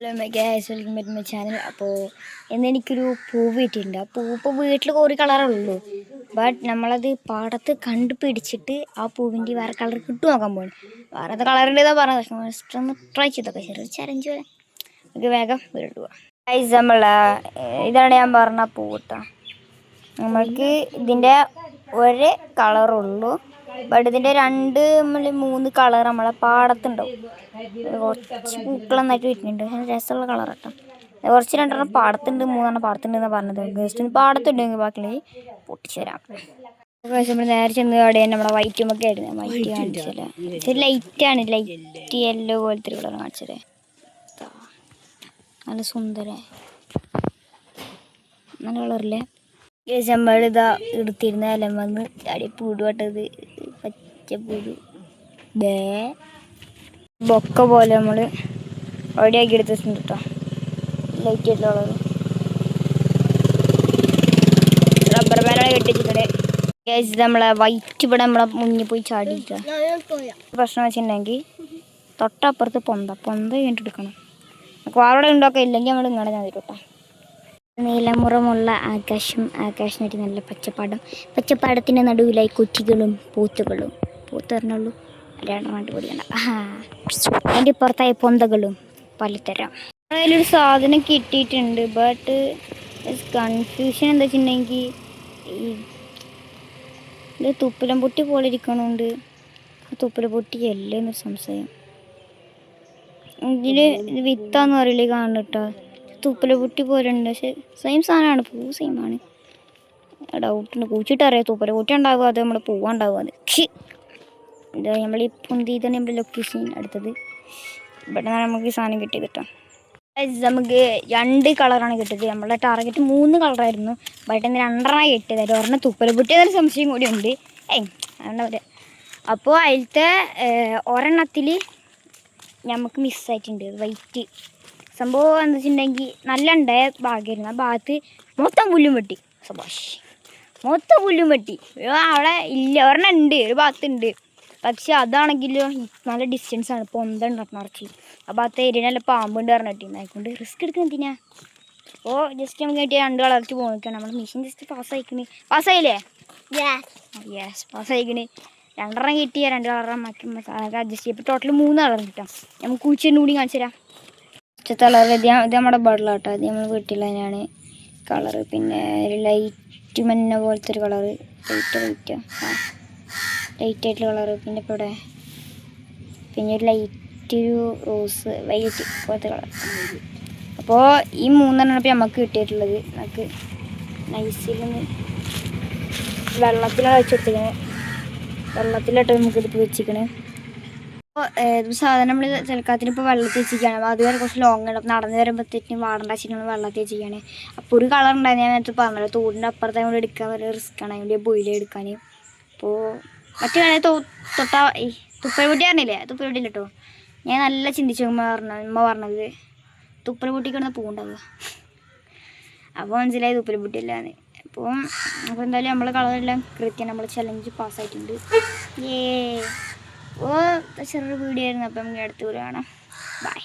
Hello മെഗാസ് welcome back my channel അപ്പോൾ ഇന്ന് എനിക്കൊരു പൂവ് കിട്ടിയിട്ടുണ്ട് ആ പൂ ഇപ്പോൾ വീട്ടിൽ ഒരു കളറുള്ളൂ ബട്ട് നമ്മളത് പാടത്ത് കണ്ടുപിടിച്ചിട്ട് ആ പൂവിന്റെ വേറെ കളർ കിട്ടും നോക്കാൻ പോകും വേറെ അത് കളറിന്റെതാ പറഞ്ഞത്. പക്ഷെ ജസ്റ്റ് ഒന്ന് ട്രൈ ചെയ്തൊക്കെ ചെറിയ ചലഞ്ച് വരെ നമുക്ക് വേഗം വീട്ടിൽ പോവാം നമ്മൾ ഇതാണ് ഞാൻ പറഞ്ഞ പൂട്ട. നമ്മൾക്ക് ഇതിന്റെ ഒരേ കളറുള്ളൂ ബട്ട് ഇതിന്റെ രണ്ട് മൂന്ന് കളർ നമ്മളെ പാടത്തുണ്ടാവും. കുറച്ച് പൂക്കൾ നന്നായിട്ട് വരുന്നുണ്ട്. രസമുള്ള കളർ കേട്ടോ കുറച്ച് രണ്ടെണ്ണം പാടത്തുണ്ട് മൂന്നെണ്ണം പാടത്തുണ്ട് എന്നാണ് പറഞ്ഞത്. ഗസ്റ്റ് പാടത്തുണ്ടെങ്കിൽ ബാക്കി പൊട്ടിച്ചു തരാം. നമ്മൾ നേരെ ചെന്ന് അവിടെ നമ്മുടെ വൈറ്റും ഒക്കെ ആയിരുന്നു. വൈറ്റ് കാണിച്ചത് ഇത് ലൈറ്റാണ് ലൈറ്റ് യെല്ലോ പോലത്തെ കളർ കാണിച്ചത്. നല്ല സുന്ദര. നല്ല കളറില്ലേ നമ്മളിതാ എടുത്തിരുന്ന എല്ലാം വന്ന് അടി പൂടുപെട്ടത് പച്ച പൂട് ബേ ബൊക്ക പോലെ നമ്മൾ റെഡിയാക്കി എടുത്തിട്ടുണ്ട് കേട്ടോ ലൈറ്റ് കളർ റബ്ബർ ബാൻഡാണ് കെട്ടിച്ചിട്ട് കേസ് നമ്മളെ വൈറ്റ് ഇവിടെ നമ്മളെ മുന്നിൽ പോയി ചാടിയിട്ട. പ്രശ്നം വെച്ചിട്ടുണ്ടെങ്കിൽ തൊട്ടപ്പുറത്ത് പൊന്ത. പൊന്ത കഴിഞ്ഞിട്ട് എടുക്കണം. വാറോടെ ഉണ്ടൊക്കെ. ഇല്ലെങ്കിൽ നമ്മൾ ഇങ്ങനെ ഞാൻ കേട്ടോ നീലമുറമുള്ള ആകാശം ആകാശനായിട്ട് നല്ല പച്ചപ്പാടം. പച്ചപ്പാടത്തിന്റെ നടുവിലായി കൊച്ചികളും പൂത്തുകളും. പൂത്ത് അല്ലാണ്ട് വേണ്ടി പൊടിയണ്ട അതിന്റെ പുറത്തായി പൊന്തകളും പലതരം. അതിലൊരു സാധനം കിട്ടിയിട്ടുണ്ട് ബട്ട് കൺഫ്യൂഷൻ എന്താ വെച്ചിട്ടുണ്ടെങ്കിൽ ഈ ഇത് തുപ്പലം പൊട്ടി പോലെ ഇരിക്കണുണ്ട്. തുപ്പല പൊട്ടിയല്ലേ എന്നൊരു സംശയം. ഇതിൽ ഇത് വിത്താന്ന് പറയില്ലേ കാണുന്നു കേട്ടോ തുപ്പല പൊട്ടി പോലെ ഉണ്ട് പക്ഷെ സെയിം സാധനമാണ് പൂ സെയിമാണ് ഡൗട്ടുണ്ട് പൂച്ചിട്ട് അറിയാം? തുപ്പല പൊട്ടി ഉണ്ടാവുക അത് നമ്മുടെ പൂവുണ്ടാവുക അത്? ഇതാ നമ്മൾ ഈ പൊന്തി തന്നെ നമ്മുടെ ലൊക്കേഷൻ അടുത്തത്. ഇവിടെ നിന്നാണ് നമുക്ക് സാധനം കിട്ടിയത് കേട്ടോ. നമുക്ക് രണ്ട് കളറാണ് കിട്ടിയത്. നമ്മുടെ ടാർഗറ്റ് മൂന്ന് കളറായിരുന്നു. ബട്ട് ഇന്ന് രണ്ടെണ്ണം കിട്ടിയത്. ഒരെണ്ണം തുപ്പല എന്നൊരു സംശയം കൂടി ഉണ്ട്. ഏയ് അതുകൊണ്ട് പറയാം? അപ്പോൾ അതിലത്തെ ഒരെണ്ണത്തിൽ നമുക്ക് മിസ്സായിട്ടുണ്ട് വൈറ്റ് സംഭവം എന്താ വെച്ചിട്ടുണ്ടെങ്കിൽ നല്ല ഉണ്ടായ ഭാഗമായിരുന്നു. ആ ഭാഗത്ത് മൊത്തം പുല്ലും വെട്ടി. സബാഷ്. മൊത്തം പുല്ലും വെട്ടി. അവിടെ ഇല്ല. ഒരെണ്ണം ഉണ്ട്. ഒരു ഭാഗത്തുണ്ട്. പക്ഷെ അതാണെങ്കിലും നല്ല ഡിസ്റ്റൻസ് ആണ്. പൊന്ത നിറച്ച് ആ ഭാഗത്ത് എരിനല്ല പാമ്പുണ്ട് പറഞ്ഞിട്ട് ആയിക്കൊണ്ട് റിസ്ക് എടുക്കുന്ന എന്തിനാ? ഓ ജസ്റ്റ് നമുക്ക് കിട്ടിയ രണ്ട് കളറിച്ച് പോകാൻ നമ്മൾ മെഷീൻ ജസ്റ്റ് പാസ് ആയിക്കണ്. പാസ് പാസ്സായില്ലേ യെസ് പാസ് പാസ്സായിക്കണ് രണ്ടെണ്ണം കിട്ടിയ രണ്ട് കളറെണ്ണം മാറ്റി അഡ്ജസ്റ്റ് ചെയ്യും. ഇപ്പോൾ ടോട്ടൽ മൂന്ന് കളർ കിട്ടാം. നമുക്ക് ഉച്ചന്റെ കൂടി കാണിച്ചു തരാം. ഉച്ചത്തെ കളർ ഇത് ഇത് നമ്മുടെ ബഡ്ല കേട്ടോ ഇത് നമ്മൾ വീട്ടിലുള്ളതിനാണ് കളറ് പിന്നെ ലൈറ്റ് മഞ്ഞ പോലത്തെ ഒരു കളറ് ലൈറ്റ് ലൈറ്റ് ആ. ലൈറ്റ് ആയിട്ടുള്ള കളറ് പിന്നെ ഇപ്പോൾ ഇവിടെ. പിന്നെ ഒരു ലൈറ്റ് ഒരു റോസ് വൈറ്റ് പോലത്തെ കളർ. അപ്പോൾ ഈ മൂന്നെണ്ണം ഇപ്പോൾ നമുക്ക് കിട്ടിയിട്ടുള്ളത്. നമുക്ക് നൈസിലൊന്ന് വെള്ളത്തിലാണ് വെച്ചെടുത്തിക്കണേ വെള്ളത്തിലിട്ട് നമുക്ക് ഇതിപ്പോൾ വെച്ചിക്കണേ അപ്പോൾ സാധനം നമ്മൾ ചിലക്കാത്തിന് ഇപ്പോൾ വെള്ളത്തിൽ വെച്ചിരിക്കുകയാണ് അപ്പോൾ അതുവരെ കുറച്ച് ലോങ് ഉണ്ട് അപ്പോൾ നടന്ന് വരുമ്പോഴത്തേക്കും വാടേണ്ട വെച്ചിട്ട് നമ്മൾ വെള്ളത്തിൽ വെച്ചിരിക്കുകയാണ് അപ്പോൾ ഒരു കളർ ഉണ്ടായിരുന്നു ഞാൻ നേരത്തെ പറഞ്ഞല്ലോ. തോടിന്റെ അപ്പുറത്തെ കൂടെ എടുക്കാൻ വലിയ റിസ്ക്കാണ് അതിന്റെ ബോയിൽ എടുക്കാൻ അപ്പോൾ മറ്റു കാര്യം തൊട്ടാ തുപ്പൽപൊട്ടി പറഞ്ഞില്ലേ? തുപ്പൽപൊട്ടി കേട്ടോ ഞാൻ നല്ല ചിന്തിച്ചു ഉമ്മ പറഞ്ഞ ഉമ്മ പറഞ്ഞത്. തുപ്പൽപൊട്ടി കിടന്ന പൂണ്ടാവുക. അപ്പോൾ മനസ്സിലായി തുപ്പൽപൊട്ടി അല്ലാന്ന് അപ്പോൾ അപ്പോൾ എന്തായാലും നമ്മളെ കളറെല്ലാം കൃത്യം നമ്മൾ ചലഞ്ച് പാസ്സായിട്ടുണ്ട്. ഏ ഓ ചെറിയൊരു വീഡിയോ ആയിരുന്നു അപ്പം നമുക്ക് അടുത്ത് കാണാം. ബൈ